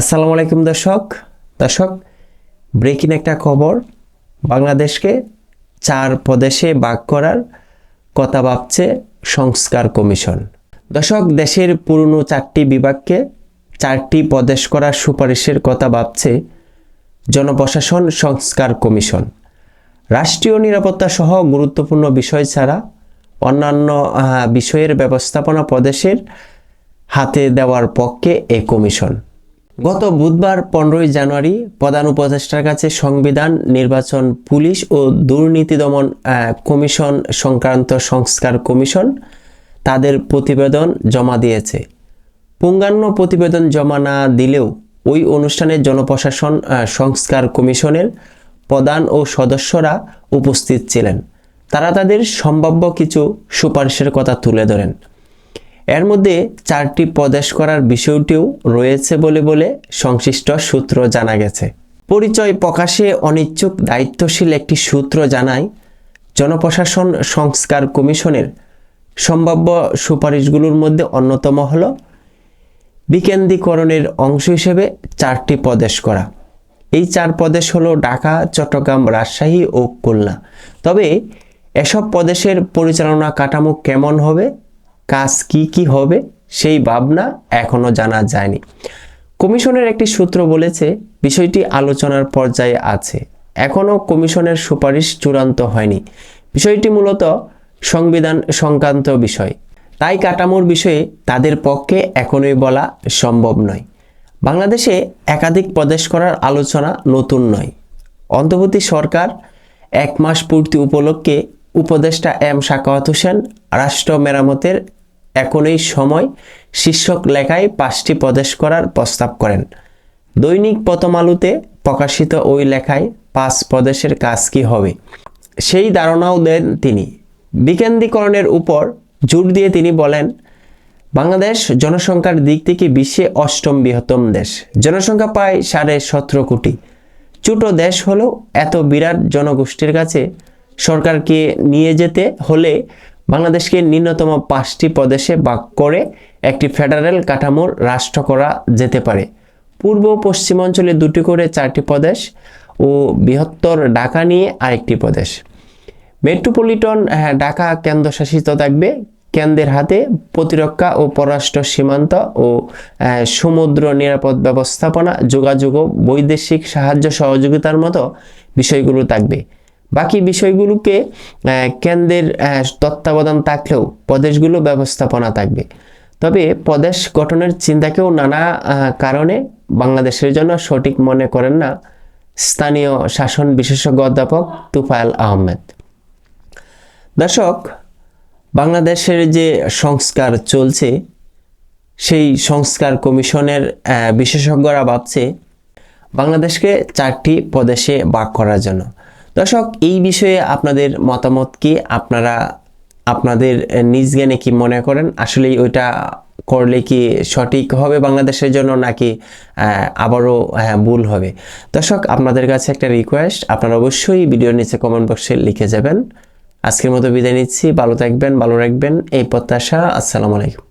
আসসালামু আলাইকুম দর্শক। দর্শক ব্রেকিং একটা খবর। বাংলাদেশকে চার প্রদেশে ভাগ করার কথা ভাবছে সংস্কার কমিশন। দর্শক, দেশের পুরনো চারটি বিভাগকে চারটি প্রদেশ করার সুপারিশের কথা ভাবছে জনপ্রশাসন সংস্কার কমিশন। রাষ্ট্রীয় নিরাপত্তা সহ গুরুত্বপূর্ণ বিষয় ছাড়া অন্যান্য বিষয়ের ব্যবস্থাপনা প্রদেশের হাতে দেওয়ার পক্ষে এ কমিশন। গত বুধবার পনেরোই জানুয়ারি প্রধান উপদেষ্টার কাছে সংবিধান, নির্বাচন, পুলিশ ও দুর্নীতি দমন কমিশন, সংক্রান্ত সংস্কার কমিশন তাদের প্রতিবেদন জমা দিয়েছে। পূর্ণাঙ্গ প্রতিবেদন জমা না দিলেও ওই অনুষ্ঠানে জনপ্রশাসন সংস্কার কমিশনের প্রধান ও সদস্যরা উপস্থিত ছিলেন। তারা তাদের সম্ভাব্য কিছু সুপারিশের কথা তুলে ধরেন। এর মধ্যে চারটি প্রদেশ করার বিষয়টিও রয়েছে বলে বলে সংশ্লিষ্ট সূত্র জানা গেছে। পরিচয় প্রকাশে অনিচ্ছুক দায়িত্বশীল একটি সূত্র জানায়, জনপ্রশাসন সংস্কার কমিশনের সম্ভাব্য সুপারিশগুলোর মধ্যে অন্যতম হল বিকেন্দ্রীকরণের অংশ হিসেবে চারটি প্রদেশ করা। এই চার প্রদেশ হলো ঢাকা, চট্টগ্রাম, রাজশাহী ও খুলনা। তবে এসব প্রদেশের পরিচালনা কাঠামো কেমন হবে কাজ কি কি হবে সেই ভাবনা এখনও জানা যায়নি। কমিশনের একটি সূত্র বলেছে, বিষয়টি আলোচনার পর্যায়ে আছে। এখনও কমিশনের সুপারিশ চূড়ান্ত হয়নি। বিষয়টি মূলত সংবিধান সংক্রান্ত বিষয়। তাই কাঠামোর বিষয়ে তাদের পক্ষে এখনই বলা সম্ভব নয়। বাংলাদেশে একাধিক প্রদেশ করার আলোচনা নতুন নয়। অন্তর্বর্তী সরকার এক মাস পূর্তি উপলক্ষে উপদেষ্টা এম শাকাওয়াত হোসেন রাষ্ট্র মেরামতের এখনই সময় শীর্ষক লেখায় পাঁচটি প্রদেশ করার প্রস্তাব করেন। দৈনিক প্রথম আলোতে প্রকাশিত ওই লেখায় পাঁচ প্রদেশের কাজ কি হবে? সেই ধারণাও দেন তিনি। বিকেন্দ্রীকরণের উপর জোর দিয়ে তিনি বলেন, বাংলাদেশ জনসংখ্যার দিক থেকে বিশ্বে অষ্টম বৃহত্তম দেশ। জনসংখ্যা প্রায় সাড়ে সতেরো কোটি। ছোট দেশ হলেও এত বিরাট জনগোষ্ঠীর কাছে সরকারকে নিয়ে যেতে হলে বাংলাদেশকে ন্যূনতম পাঁচটি প্রদেশে ভাগ করে একটি ফেডারেল কাঠামোর রাষ্ট্র করা যেতে পারে। পূর্ব পশ্চিমাঞ্চলে দুটি করে চারটি প্রদেশ ও বৃহত্তর ঢাকা নিয়ে আরেকটি প্রদেশ। মেট্রোপলিটন হ্যাঁ, ঢাকা কেন্দ্রশাসিত থাকবে। কেন্দ্রের হাতে প্রতিরক্ষা ও পররাষ্ট্র সীমান্ত ও সমুদ্র নিরাপদ ব্যবস্থাপনা যোগাযোগ ও বৈদেশিক সাহায্য সহযোগিতার মতো বিষয়গুলো থাকবে। বাকি বিষয়গুলোকে কেন্দ্রের তত্ত্বাবধান থাকলেও প্রদেশগুলো ব্যবস্থাপনা থাকবে। তবে প্রদেশ গঠনের চিন্তাকেও নানা কারণে বাংলাদেশের জন্য সঠিক মনে করেন না স্থানীয় শাসন বিশেষজ্ঞ অধ্যাপক তুফায়েল আহমেদ। দর্শক, বাংলাদেশের যে সংস্কার চলছে, সেই সংস্কার কমিশনের বিশেষজ্ঞরা ভাবছে বাংলাদেশকে চারটি প্রদেশে ভাগ করার জন্য। দর্শক এই বিষয়ে আপনাদের মতামত কি? আপনারা আপনাদের নিজ জ্ঞানে কি মনে করেন? আসলেই ওইটা করলে কি সঠিক হবে বাংলাদেশের জন্য নাকি আবারও আহ, ভুল হবে? দর্শক আপনাদের কাছে একটা রিকোয়েস্ট আপনারা অবশ্যই ভিডিওর নিচে কমেন্ট বক্সে লিখে যাবেন। আজকের মতো বিদায় নিচ্ছি। ভালো থাকবেন ভালো রাখবেন। এই প্রত্যাশা আসসালামু আলাইকুম।